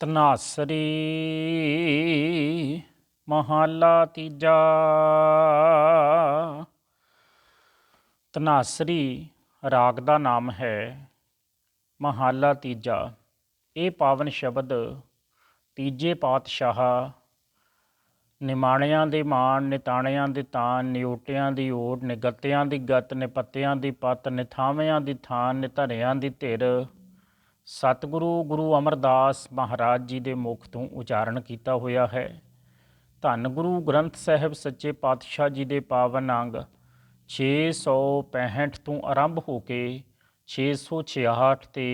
ਤਨਾਸਰੀ ਮਹੱਲਾ ਤੀਜਾ। ਤਨਾਸਰੀ ਰਾਗ ਦਾ ਨਾਮ ਹੈ ਮਹੱਲਾ ਤੀਜਾ। ਇਹ ਪਾਵਨ ਸ਼ਬਦ ਤੀਜੇ ਪਾਤਸ਼ਾਹ ਨਿਮਾਣਿਆਂ ਦੇ ਮਾਣ, ਨਿਤਾਣਿਆਂ ਦੇ ਤਾਨ ਨਿਉਟਿਆਂ ਦੀ ਓਟ ਨਿਗੱਤਿਆਂ ਦੀ ਗਤ, ਨਿਪੱਤਿਆਂ ਦੀ ਪਤ, ਨਿਥਾਵਿਆਂ ਦੀ ਥਾਨ ਨਿਧਰਿਆਂ ਦੀ ਧਿਰ ਸਤਿਗੁਰੂ ਗੁਰੂ ਅਮਰਦਾਸ ਮਹਾਰਾਜ ਜੀ ਦੇ ਮੁਖ ਤੋਂ ਉਚਾਰਨ ਕੀਤਾ ਹੋਇਆ ਹੈ। ਧੰਨ ਗੁਰੂ ਗ੍ਰੰਥ ਸਾਹਿਬ ਸੱਚੇ ਪਾਤਸ਼ਾਹ ਜੀ ਦੇ ਪਾਵਨ ਅੰਗ 665 ਤੋਂ ਆਰੰਭ ਹੋ ਕੇ 666 ਤੇ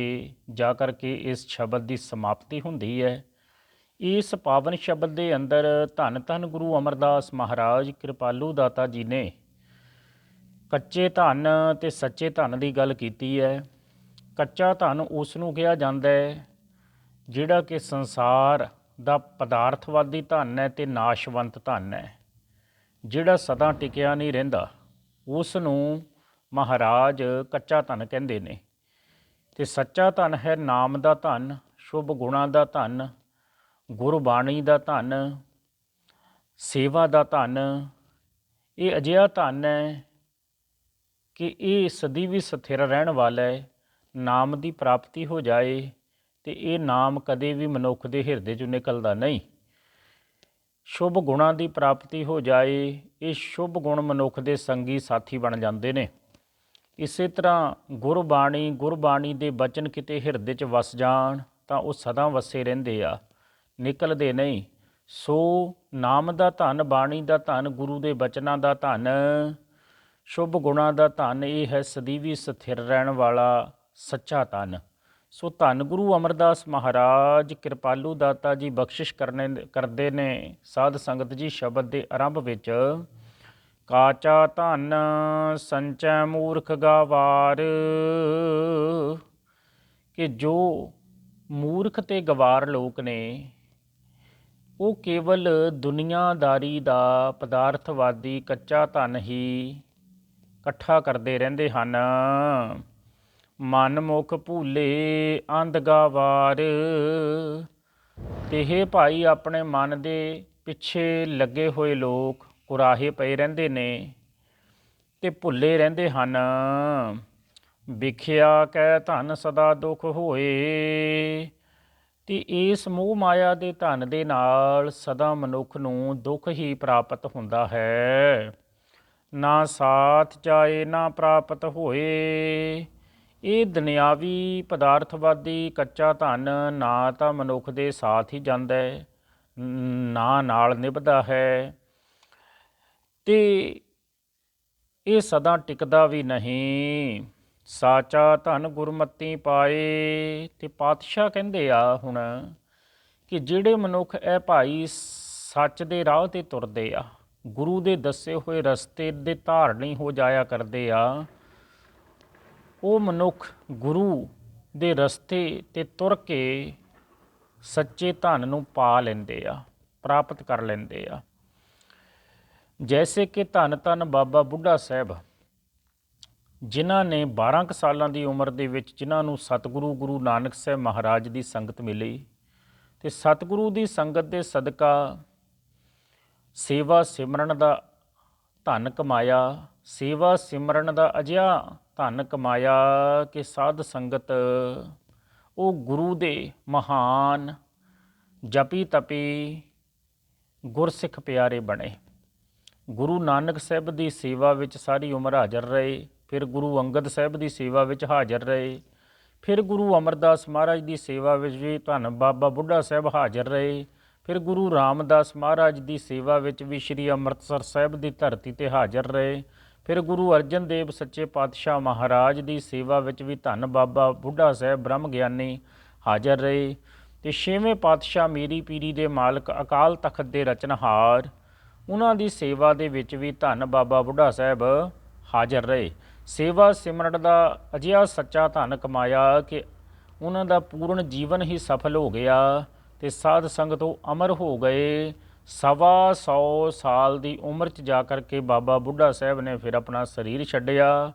ਜਾ ਕਰਕੇ ਇਸ ਸ਼ਬਦ ਦੀ ਸਮਾਪਤੀ ਹੁੰਦੀ ਹੈ। ਇਸ ਪਾਵਨ ਸ਼ਬਦ ਦੇ ਅੰਦਰ ਧੰਨ ਧੰਨ ਗੁਰੂ ਅਮਰਦਾਸ ਮਹਾਰਾਜ ਕਿਰਪਾਲੂ ਦਾਤਾ ਜੀ ਨੇ ਕੱਚੇ ਧਨ ਤੇ ਸੱਚੇ ਧਨ ਦੀ ਗੱਲ ਕੀਤੀ ਹੈ। ਕੱਚਾ ਧਨ ਉਸ ਨੂੰ ਕਿਹਾ ਜਾਂਦਾ ਹੈ, ਜਿਹੜਾ ਕਿ ਸੰਸਾਰ ਦਾ ਪਦਾਰਥਵਾਦੀ ਧਨ ਹੈ ਤੇ ਨਾਸ਼ਵੰਤ ਧਨ ਹੈ। ਜਿਹੜਾ ਸਦਾ ਟਿਕਿਆ ਨਹੀਂ ਰਹਿੰਦਾ ਉਸ ਨੂੰ ਮਹਾਰਾਜ ਕੱਚਾ ਧਨ ਕਹਿੰਦੇ ਨੇ। ਤੇ ਸੱਚਾ ਧਨ ਹੈ ਨਾਮ ਦਾ ਧਨ, ਸ਼ੁਭ ਗੁਣਾਂ ਦਾ ਧਨ, ਗੁਰਬਾਣੀ ਦਾ ਧਨ, ਸੇਵਾ ਦਾ ਧਨ। ਇਹ ਅਜਿਹਾ ਧਨ ਹੈ ਕਿ ਇਹ ਸਦੀ ਵੀ ਸਥਿਰ ਰਹਿਣ ਵਾਲਾ ਹੈ ਨਾਮ ਦੀ ਪ੍ਰਾਪਤੀ ਹੋ ਜਾਏ ਤੇ ਇਹ ਨਾਮ ਕਦੇ ਵੀ ਮਨੁੱਖ ਦੇ ਹਿਰਦੇ ਚੋਂ ਨਿਕਲਦਾ ਨਹੀਂ। ਸ਼ੁਭ ਗੁਣਾਂ ਦੀ ਪ੍ਰਾਪਤੀ ਹੋ ਜਾਏ, ਇਹ ਸ਼ੁਭ ਗੁਣ ਮਨੁੱਖ ਦੇ ਸੰਗੀ ਸਾਥੀ ਬਣ ਜਾਂਦੇ ਨੇ। ਇਸੇ ਤਰ੍ਹਾਂ ਗੁਰਬਾਣੀ ਗੁਰਬਾਣੀ ਦੇ ਬਚਨ ਕਿਤੇ ਹਿਰਦੇ 'ਚ ਵਸ ਜਾਣ, ਤਾਂ ਉਹ ਸਦਾ ਵਸੇ ਰਹਿੰਦੇ ਆ, ਨਿਕਲਦੇ ਨਹੀਂ। ਸੋ ਨਾਮ ਦਾ ਧਨ, ਬਾਣੀ ਦਾ ਧਨ, ਗੁਰੂ ਦੇ ਬਚਨਾਂ ਦਾ ਧਨ, ਸ਼ੁਭ ਗੁਣਾਂ ਦਾ ਧਨ ਇਹ ਹੈ ਸਦੀਵੀ ਸਥਿਰ ਰਹਿਣ ਵਾਲਾ ਸੱਚਾ ਧਨ। ਸੋ ਧੰਨ ਗੁਰੂ ਅਮਰਦਾਸ ਮਹਾਰਾਜ, ਕਿਰਪਾਲੂ ਦਾਤਾ ਜੀ ਬਖਸ਼ਿਸ਼ ਕਰਨੇ, ਕਰਦੇ ਨੇ ਸਾਧ ਸੰਗਤ ਜੀ ਸ਼ਬਦ ਦੇ ਆਰੰਭ ਵਿੱਚ, ਕਾਚਾ ਧਨ ਸੰਚੈ ਮੂਰਖ ਗਵਾਰ, ਕਿ ਜੋ ਮੂਰਖ ਤੇ ਗਵਾਰ ਲੋਕ ਨੇ, ਉਹ ਕੇਵਲ ਦੁਨੀਆਦਾਰੀ ਦਾ ਪਦਾਰਥਵਾਦੀ ਕੱਚਾ ਧਨ ਹੀ ਇਕੱਠਾ ਕਰਦੇ ਰਹਿੰਦੇ ਹਨ। ਮਨ ਮੁਖ ਭੂਲੇ ਅੰਧ ਗਵਾਰ। ਤੇ ਇਹ ਭਾਈ ਆਪਣੇ ਮਨ ਦੇ ਪਿੱਛੇ ਲੱਗੇ ਹੋਏ ਲੋਕ ਕੁਰਾਹੇ ਪਏ ਰਹਿੰਦੇ ਨੇ ਤੇ ਭੁੱਲੇ ਰਹਿੰਦੇ ਹਨ। ਵਿਖਿਆ ਕਹਿ ਧਨ ਸਦਾ ਦੁਖ ਹੋਏ, ਤੇ ਇਸ ਮੋਹ ਮਾਇਆ ਦੇ ਧਨ ਦੇ ਨਾਲ ਸਦਾ ਮਨੁੱਖ ਨੂੰ ਦੁੱਖ ਹੀ ਪ੍ਰਾਪਤ ਹੁੰਦਾ ਹੈ। ਨਾ ਸਾਥ ਚਾਏ ਨਾ ਪ੍ਰਾਪਤ ਹੋਏ ਇਹ ਦੁਨਿਆਵੀ ਪਦਾਰਥਵਾਦੀ ਕੱਚਾ ਧਨ ਨਾ ਤਾਂ ਮਨੁੱਖ ਦੇ ਸਾਥ ਹੀ ਜਾਂਦਾ ਹੈ, ਨਾ ਨਾਲ ਨਿਭਦਾ ਹੈ। ਤੇ ਇਹ ਸਦਾ ਟਿਕਦਾ ਵੀ ਨਹੀਂ। ਸਾਚਾ ਧਨ ਗੁਰਮਤੀ ਪਾਏ ਤੇ ਪਾਤਸ਼ਾਹ ਕਹਿੰਦੇ ਆ ਹੁਣ ਕਿ ਜਿਹੜੇ ਮਨੁੱਖ ਇਹ ਭਾਈ ਸੱਚ ਦੇ ਰਾਹ ਤੇ ਤੁਰਦੇ ਆ, ਗੁਰੂ ਦੇ ਦੱਸੇ ਹੋਏ ਰਸਤੇ ਦੇ ਧਾਰਨੀ ਹੋ ਜਾਇਆ ਕਰਦੇ ਆ ਉਹ ਮਨੁੱਖ ਗੁਰੂ ਦੇ ਰਸਤੇ ਤੇ ਤੁਰ ਕੇ ਸੱਚੇ ਧਨ ਨੂੰ ਪਾ ਲੈਂਦੇ ਆ, ਪ੍ਰਾਪਤ ਕਰ ਲੈਂਦੇ ਆ। ਜੈਸੇ ਕਿ ਧੰਨ ਧੰਨ ਬਾਬਾ ਬੁੱਢਾ ਸਾਹਿਬ, ਜਿਨ੍ਹਾਂ ਨੇ 12 ਕੁ ਸਾਲਾਂ ਦੀ ਉਮਰ ਦੇ ਵਿੱਚ ਜਿਨ੍ਹਾਂ ਨੂੰ ਸਤਿਗੁਰੂ ਗੁਰੂ ਨਾਨਕ ਸਾਹਿਬ ਮਹਾਰਾਜ ਦੀ ਸੰਗਤ ਮਿਲੀ ਤੇ ਸਤਿਗੁਰੂ ਦੀ ਸੰਗਤ ਦੇ ਸਦਕਾ ਸੇਵਾ ਸਿਮਰਨ ਦਾ ਧਨ ਕਮਾਇਆ, ਸੇਵਾ ਸਿਮਰਨ ਦਾ ਅਜਿਹਾ ਧਨ ਕਮਾਇਆ ਕਿ ਸਾਧ ਸੰਗਤ ਉਹ ਗੁਰੂ ਦੇ ਮਹਾਨ ਜਪੀ ਤਪੀ ਗੁਰਸਿੱਖ ਪਿਆਰੇ ਬਣੇ। ਗੁਰੂ ਨਾਨਕ ਸਾਹਿਬ ਦੀ ਸੇਵਾ ਵਿੱਚ ਸਾਰੀ ਉਮਰ ਹਾਜ਼ਰ ਰਹੇ, ਫਿਰ ਗੁਰੂ ਅੰਗਦ ਸਾਹਿਬ ਦੀ ਸੇਵਾ ਵਿੱਚ ਹਾਜ਼ਰ ਰਹੇ, ਫਿਰ ਗੁਰੂ ਅਮਰਦਾਸ ਮਹਾਰਾਜ ਦੀ ਸੇਵਾ ਵਿੱਚ ਵੀ ਧੰਨ ਬਾਬਾ ਬੁੱਢਾ ਸਾਹਿਬ ਹਾਜ਼ਰ ਰਹੇ ਫਿਰ ਗੁਰੂ ਰਾਮਦਾਸ ਮਹਾਰਾਜ ਦੀ ਸੇਵਾ ਵਿੱਚ ਵੀ ਸ੍ਰੀ ਅੰਮ੍ਰਿਤਸਰ ਸਾਹਿਬ ਦੀ ਧਰਤੀ ਤੇ ਹਾਜ਼ਰ ਰਹੇ। ਫਿਰ ਗੁਰੂ ਅਰਜਨ ਦੇਵ ਸੱਚੇ ਪਾਤਸ਼ਾਹ ਮਹਾਰਾਜ ਦੀ ਸੇਵਾ ਵਿੱਚ ਵੀ ਧੰਨ ਬਾਬਾ ਬੁੱਢਾ ਸਾਹਿਬ ਬ੍ਰਹਮ ਗਿਆਨੀ ਹਾਜ਼ਰ ਰਹੇ ਤੇ ਛੇਵੇਂ ਪਾਤਸ਼ਾਹ ਮੀਰੀ ਪੀਰੀ ਦੇ ਮਾਲਕ ਅਕਾਲ ਤਖਤ ਦੇ ਰਚਨਹਾਰ, ਉਹਨਾਂ ਦੀ ਸੇਵਾ ਦੇ ਵਿੱਚ ਵੀ ਧੰਨ ਬਾਬਾ ਬੁੱਢਾ ਸਾਹਿਬ ਹਾਜ਼ਰ ਰਹੇ। ਸੇਵਾ ਸਿਮਰਨ ਦਾ ਅਜਿਹਾ ਸੱਚਾ ਧਨ ਕਮਾਇਆ ਕਿ ਉਹਨਾਂ ਦਾ ਪੂਰਨ ਜੀਵਨ ਹੀ ਸਫਲ ਹੋ ਗਿਆ। ਤੇ ਸਾਧ ਸੰਗਤ ਉਹ ਅਮਰ ਹੋ ਗਏ। ਸਵਾ ਸੌ ਸਾਲ ਦੀ ਉਮਰ 'ਚ ਜਾ ਕਰਕੇ ਬਾਬਾ ਬੁੱਢਾ ਸਾਹਿਬ ਨੇ ਫਿਰ ਆਪਣਾ ਸਰੀਰ ਛੱਡਿਆ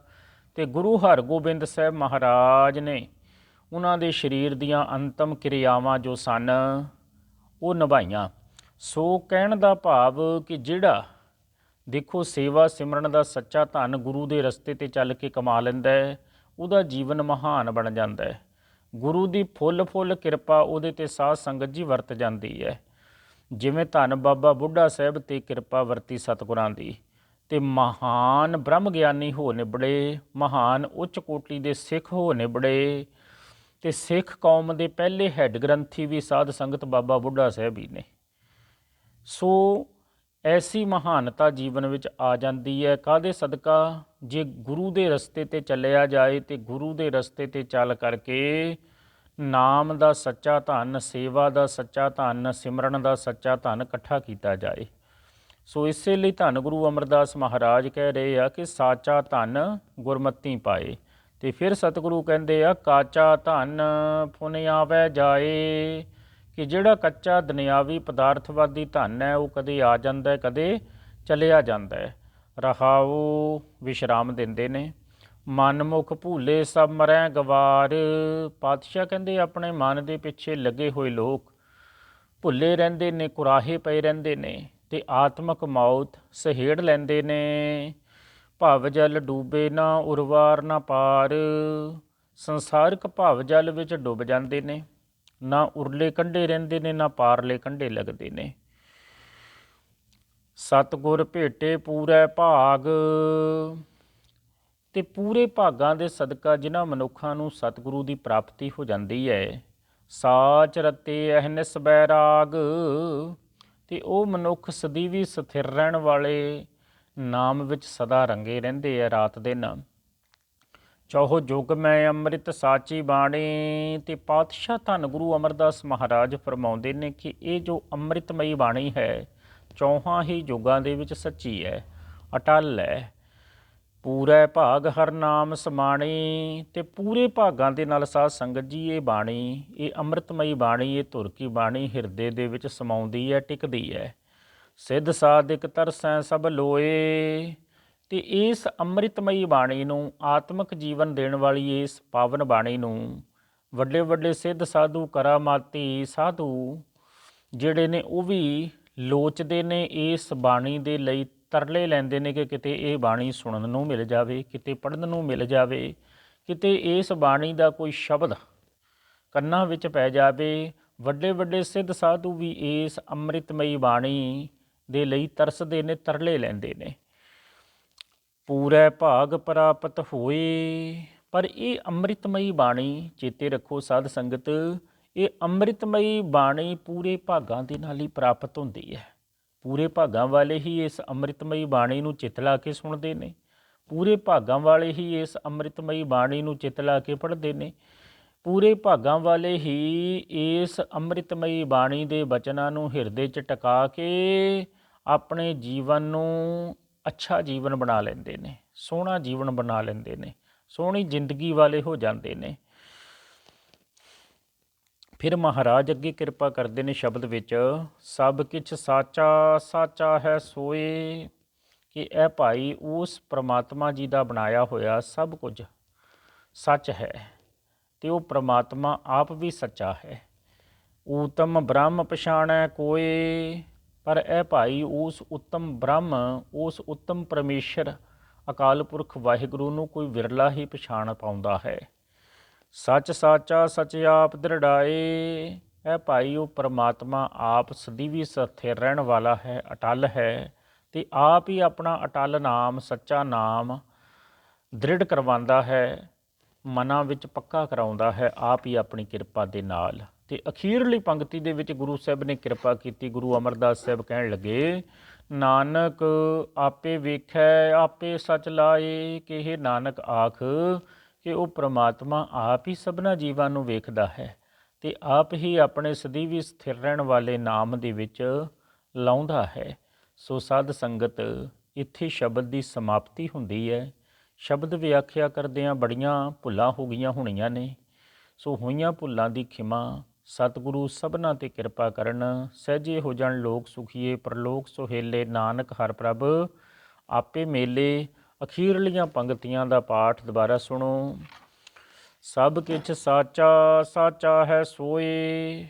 ਤੇ ਗੁਰੂ ਹਰਗੋਬਿੰਦ ਸਾਹਿਬ ਮਹਾਰਾਜ ਨੇ ਉਹਨਾਂ ਦੇ ਸਰੀਰ ਦੀਆਂ ਅੰਤਮ ਕਿਰਿਆਵਾਂ ਜੋ ਸਨ, ਉਹ ਨਿਭਾਈਆਂ। ਸੋ ਕਹਿਣ ਦਾ ਭਾਵ ਕਿ ਜਿਹੜਾ ਦੇਖੋ ਸੇਵਾ ਸਿਮਰਨ ਦਾ ਸੱਚਾ ਧਨ ਗੁਰੂ ਦੇ ਰਸਤੇ ਤੇ ਚੱਲ ਕੇ ਕਮਾ ਲੈਂਦਾ ਹੈ, ਉਹਦਾ ਜੀਵਨ ਮਹਾਨ ਬਣ ਜਾਂਦਾ ਹੈ। ਗੁਰੂ ਦੀ ਫੁੱਲ ਫੁੱਲ ਕਿਰਪਾ ਉਹਦੇ ਤੇ ਸਾਧ ਸੰਗਤ ਜੀ ਵਰਤ ਜਾਂਦੀ ਹੈ। ਜਿਵੇਂ ਧੰਨ ਬਾਬਾ ਬੁੱਢਾ ਸਾਹਿਬ ਤੇ ਕਿਰਪਾ ਵਰਤੀ ਸਤਿਗੁਰਾਂ ਦੀ, ਤੇ ਮਹਾਨ ਬ੍ਰਹਮ ਗਿਆਨੀ ਹੋ ਨਿਬੜੇ, ਮਹਾਨ ਉੱਚ ਕੋਟੀ ਦੇ ਸਿੱਖ ਹੋ ਨਿਬੜੇ, ਤੇ ਸਿੱਖ ਕੌਮ ਦੇ ਪਹਿਲੇ ਹੈੱਡ ਗ੍ਰੰਥੀ ਵੀ ਸਾਧ ਸੰਗਤ ਬਾਬਾ ਬੁੱਢਾ ਸਾਹਿਬ ਹੀ ਨੇ। ਸੋ ਐਸੀ ਮਹਾਨਤਾ ਜੀਵਨ ਵਿੱਚ ਆ ਜਾਂਦੀ ਹੈ। ਕਾਦੇ ਸਦਕਾ? ਜੇ ਗੁਰੂ ਦੇ ਰਸਤੇ ਤੇ ਚੱਲਿਆ ਜਾਏ ਤੇ ਗੁਰੂ ਦੇ ਰਸਤੇ ਤੇ ਚੱਲ ਕਰਕੇ ਨਾਮ ਦਾ ਸੱਚਾ ਧਨ, ਸੇਵਾ ਦਾ ਸੱਚਾ ਧਨ, ਸਿਮਰਨ ਦਾ ਸੱਚਾ ਧਨ ਇਕੱਠਾ ਕੀਤਾ ਜਾਏ। ਸੋ ਇਸੇ ਲਈ ਧੰਨ ਗੁਰੂ ਅਮਰਦਾਸ ਮਹਾਰਾਜ ਕਹਿ ਰਹੇ ਆ ਕਿ ਸਾਚਾ ਧਨ ਗੁਰਮਤੀ ਪਾਏ। ਤੇ ਫਿਰ ਸਤਿਗੁਰੂ ਕਹਿੰਦੇ ਆ, ਕਾਚਾ ਧਨ ਪੁਨ ਆਵੈ ਜਾਏ। ਕਿ ਜਿਹੜਾ ਕੱਚਾ ਦੁਨਿਆਵੀ ਪਦਾਰਥਵਾਦੀ ਧਨ ਹੈ, ਉਹ ਕਦੇ ਆ ਜਾਂਦਾ ਹੈ, ਕਦੇ ਚਲਿਆ ਜਾਂਦਾ ਹੈ। ਰਹਾਉ ਵਿਸ਼ਰਾਮ ਦਿੰਦੇ ਨੇ। ਮਨ ਮੁਖ ਭੂਲੇ ਸਭ ਮਰੈ ਗਵਾਰ। ਪਾਤਸ਼ਾਹ ਕਹਿੰਦੇ, ਆਪਣੇ ਮਨ ਦੇ ਪਿੱਛੇ ਲੱਗੇ ਹੋਏ ਲੋਕ ਭੁੱਲੇ ਰਹਿੰਦੇ ਨੇ, ਕੁਰਾਹੇ ਪਏ ਰਹਿੰਦੇ ਨੇ ਤੇ ਆਤਮਕ ਮੌਤ ਸਹੇੜ ਲੈਂਦੇ ਨੇ। ਭਵ ਜਲ ਡੂਬੇ ਨਾ ਉਰਵਾਰ ਨਾ ਪਾਰ। ਸੰਸਾਰਿਕ ਭਵ ਜਲ ਵਿੱਚ ਡੁੱਬ ਜਾਂਦੇ ਨੇ। ਨਾ ਉਰਲੇ ਕੰਢੇ ਰਹਿੰਦੇ ਨੇ, ਨਾ ਪਾਰਲੇ ਕੰਢੇ ਲੱਗਦੇ ਨੇ। ਸਤਗੁਰ ਭੇਟੇ ਪੂਰੇ ਭਾਗ। ਤੇ ਪੂਰੇ ਭਾਗਾਂ ਦੇ ਸਦਕਾ ਜਿਨ੍ਹਾਂ ਮਨੁੱਖਾਂ ਨੂੰ ਸਤਿਗੁਰੂ ਦੀ ਪ੍ਰਾਪਤੀ ਹੋ ਜਾਂਦੀ ਹੈ ਸਾਚ ਰਤੇ ਅਹਨਿਸ ਬੈਰਾਗ ਤੇ ਉਹ ਮਨੁੱਖ ਸਦੀਵੀ ਸਥਿਰ ਰਹਿਣ ਵਾਲੇ ਨਾਮ ਵਿੱਚ ਸਦਾ ਰੰਗੇ ਰਹਿੰਦੇ ਆ ਰਾਤ ਦੇ ਦਿਨ। ਚੌਹ ਜੁਗ ਮੈਂ ਅੰਮ੍ਰਿਤ ਸਾਚੀ ਬਾਣੀ, ਤੇ ਪਾਤਸ਼ਾਹ ਧੰਨ ਗੁਰੂ ਅਮਰਦਾਸ ਮਹਾਰਾਜ ਫਰਮਾਉਂਦੇ ਨੇ ਕਿ ਇਹ ਜੋ ਅੰਮ੍ਰਿਤਮਈ ਬਾਣੀ ਹੈ ਚੌਹਾਂ ਹੀ ਯੁਗਾਂ ਦੇ ਵਿੱਚ ਸੱਚੀ ਹੈ ਅਟਲ ਹੈ ਪੂਰੇ ਭਾਗ ਹਰ ਨਾਮ ਸਮਾਣੀ ਤੇ ਪੂਰੇ ਭਾਗਾਂ ਦੇ ਨਾਲ ਸਾਧ ਸੰਗਤ ਜੀ ਇਹ ਬਾਣੀ, ਇਹ ਅੰਮ੍ਰਿਤਮਈ ਬਾਣੀ, ਇਹ ਧੁਰ ਕੀ ਬਾਣੀ ਹਿਰਦੇ ਦੇ ਵਿੱਚ ਸਮਾਉਂਦੀ ਹੈ ਟਿਕਦੀ ਹੈ ਸਿੱਧ ਸਾਧਿਕ ਤਰਸੈ ਸਭ ਲੋਏ, ਤੇ ਇਸ ਅੰਮ੍ਰਿਤਮਈ ਬਾਣੀ ਨੂੰ ਆਤਮਿਕ ਜੀਵਨ ਦੇਣ ਵਾਲੀ ਇਸ ਪਾਵਨ ਬਾਣੀ ਨੂੰ ਵੱਡੇ ਵੱਡੇ ਸਿੱਧ ਸਾਧੂ ਕਰਾਮਾਤੀ ਸਾਧੂ, ਜਿਹੜੇ ਨੇ ਉਹ ਵੀ ਲੋਚਦੇ ਨੇ, ਇਸ ਬਾਣੀ ਦੇ ਲਈ ਤਰਲੇ ਲੈਂਦੇ ਨੇ ਕਿ ਕਿਤੇ ਇਹ ਬਾਣੀ ਸੁਣਨ ਨੂੰ ਮਿਲ ਜਾਵੇ, ਕਿਤੇ ਪੜ੍ਹਨ ਨੂੰ ਮਿਲ ਜਾਵੇ, ਕਿਤੇ ਇਸ ਬਾਣੀ ਦਾ ਕੋਈ ਸ਼ਬਦ ਕੰਨਾਂ ਵਿੱਚ ਪੈ ਜਾਵੇ ਵੱਡੇ ਵੱਡੇ ਸਿੱਧ ਸਾਧੂ ਵੀ ਇਸ ਅੰਮ੍ਰਿਤਮਈ ਬਾਣੀ ਦੇ ਲਈ ਤਰਸਦੇ ਨੇ, ਤਰਲੇ ਲੈਂਦੇ ਨੇ। ਪੂਰੇ ਭਾਗ ਪ੍ਰਾਪਤ ਹੋਏ, ਪਰ ਇਹ ਅੰਮ੍ਰਿਤਮਈ ਬਾਣੀ ਚੇਤੇ ਰੱਖੋ, ਸਾਧ ਸੰਗਤ ਇਹ ਅੰਮ੍ਰਿਤਮਈ ਬਾਣੀ ਪੂਰੇ ਭਾਗਾਂ ਦੇ ਨਾਲ ਹੀ ਪ੍ਰਾਪਤ ਹੁੰਦੀ ਹੈ। ਪੂਰੇ ਭਾਗਾਂ ਵਾਲੇ ਹੀ ਇਸ ਅੰਮ੍ਰਿਤਮਈ ਬਾਣੀ ਨੂੰ ਚਿੱਤ ਲਾ ਕੇ ਸੁਣਦੇ ਨੇ। ਪੂਰੇ ਭਾਗਾਂ ਵਾਲੇ ਹੀ ਇਸ ਅੰਮ੍ਰਿਤਮਈ ਬਾਣੀ ਨੂੰ ਚਿੱਤ ਲਾ ਕੇ ਪੜ੍ਹਦੇ ਨੇ। ਪੂਰੇ ਭਾਗਾਂ ਵਾਲੇ ਹੀ ਇਸ ਅੰਮ੍ਰਿਤਮਈ ਬਾਣੀ ਦੇ ਬਚਨਾਂ ਨੂੰ ਹਿਰਦੇ 'ਚ ਟਿਕਾ ਕੇ ਆਪਣੇ ਜੀਵਨ ਨੂੰ ਅੱਛਾ ਜੀਵਨ ਬਣਾ ਲੈਂਦੇ ਨੇ, ਸੋਹਣਾ ਜੀਵਨ ਬਣਾ ਲੈਂਦੇ ਨੇ, ਸੋਹਣੀ ਜ਼ਿੰਦਗੀ ਵਾਲੇ ਹੋ ਜਾਂਦੇ ਨੇ। ਫਿਰ ਮਹਾਰਾਜ ਅੱਗੇ ਕਿਰਪਾ ਕਰਦੇ ਨੇ ਸ਼ਬਦ ਵਿੱਚ, ਸਭ ਕਿਛ ਸਾਚਾ ਸਾਚਾ ਹੈ ਸੋਏ, ਕਿ ਇਹ ਭਾਈ ਉਸ ਪ੍ਰਮਾਤਮਾ ਜੀ ਦਾ ਬਣਾਇਆ ਹੋਇਆ ਸਭ ਕੁਝ ਸੱਚ ਹੈ ਤੇ ਉਹ ਪ੍ਰਮਾਤਮਾ ਆਪ ਵੀ ਸੱਚਾ ਹੈ। ਊਤਮ ਬ੍ਰਹਮ ਪਛਾਣੈ ਕੋਏ, ਪਰ ਇਹ ਭਾਈ ਉਸ ਉੱਤਮ ਬ੍ਰਹਮ, ਉਸ ਉੱਤਮ ਪਰਮੇਸ਼ਰ, ਅਕਾਲ ਪੁਰਖ ਵਾਹਿਗੁਰੂ ਨੂੰ ਕੋਈ ਵਿਰਲਾ ਹੀ ਪਛਾਣ ਪਾਉਂਦਾ ਹੈ। ਸੱਚ ਸਾਚਾ, ਸਚ ਆਪ ਦ੍ਰਿੜਾਏ। ਇਹ ਭਾਈ, ਉਹ ਪਰਮਾਤਮਾ ਆਪ ਸਦੀਵੀ ਸਥਿਰ ਰਹਿਣ ਵਾਲਾ ਹੈ, ਅਟਲ ਹੈ। ਤੇ ਆਪ ਹੀ ਆਪਣਾ ਅਟਲ ਨਾਮ, ਸੱਚਾ ਨਾਮ ਦ੍ਰਿੜ ਕਰਵਾਉਂਦਾ ਹੈ। ਮਨਾਂ ਵਿੱਚ ਪੱਕਾ ਕਰਾਉਂਦਾ ਹੈ, ਆਪ ਹੀ ਆਪਣੀ ਕਿਰਪਾ ਦੇ ਨਾਲ। ਤੇ ਅਖੀਰਲੀ ਪੰਕਤੀ ਦੇ ਵਿੱਚ ਗੁਰੂ ਸਾਹਿਬ ਨੇ ਕਿਰਪਾ ਕੀਤੀ, ਗੁਰੂ ਅਮਰਦਾਸ ਸਾਹਿਬ ਕਹਿਣ ਲੱਗੇ, ਨਾਨਕ, ਆਪੇ ਵੇਖੈ, ਆਪੇ ਸਚ ਲਾਏ, ਕਿਹੇ ਨਾਨਕ ਆਖ ਕਿ ਉਹ ਪ੍ਰਮਾਤਮਾ ਆਪ ਹੀ ਸਭਨਾ ਜੀਵਾਂ ਨੂੰ ਵੇਖਦਾ ਹੈ ਤੇ ਆਪ ਹੀ ਆਪਣੇ ਸਦੀਵੀ ਸਥਿਰ ਰਹਿਣ ਵਾਲੇ ਨਾਮ ਦੇ ਵਿੱਚ ਲਾਉਂਦਾ ਹੈ। ਸੋ ਸਾਧ ਸੰਗਤ, ਇੱਥੇ ਸ਼ਬਦ ਦੀ ਸਮਾਪਤੀ ਹੁੰਦੀ ਹੈ। ਸ਼ਬਦ ਵਿਆਖਿਆ ਕਰਦਿਆਂ ਬੜੀਆਂ ਭੁੱਲਾਂ ਹੋ ਗਈਆਂ ਹੋਣੀਆਂ ਨੇ। ਸੋ ਹੋਈਆਂ ਭੁੱਲਾਂ ਦੀ ਖਿਮਾ ਸਤਿਗੁਰੂ ਸਭਨਾ ਤੇ ਕਿਰਪਾ ਕਰਨ। ਸਹਿਜੇ ਹੋ ਜਾਣ ਲੋਕ ਸੁਖੀਏ, ਪਰਲੋਕ ਸੁਹੇਲੇ। ਨਾਨਕ ਹਰ ਪ੍ਰਭ, ਆਪੇ ਮੇਲੇ ਅਖੀਰਲੀਆਂ ਪੰਕਤੀਆਂ ਦਾ ਪਾਠ ਦੁਬਾਰਾ ਸੁਣੋ। ਸਭ ਕਿਛ ਸਾਚਾ ਸਾਚਾ ਹੈ ਸੋਏ,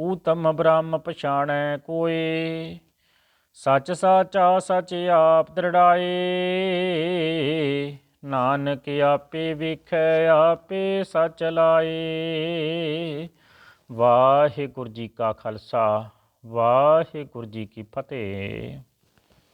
ਊਤਮ ਬ੍ਰਹਮ ਪਛਾਣੈ ਕੋਏ। ਸੱਚ ਸਾਚਾ, ਸੱਚ ਆਪ ਦ੍ਰਿੜਾਏ। ਨਾਨਕ ਆਪੇ ਵੇਖੈ, ਆਪੇ ਸਚ ਲਾਏ। ਵਾਹਿਗੁਰੂ ਜੀ ਕਾ ਖਾਲਸਾ, ਵਾਹਿਗੁਰੂ ਜੀ ਕੀ ਫਤਿਹ।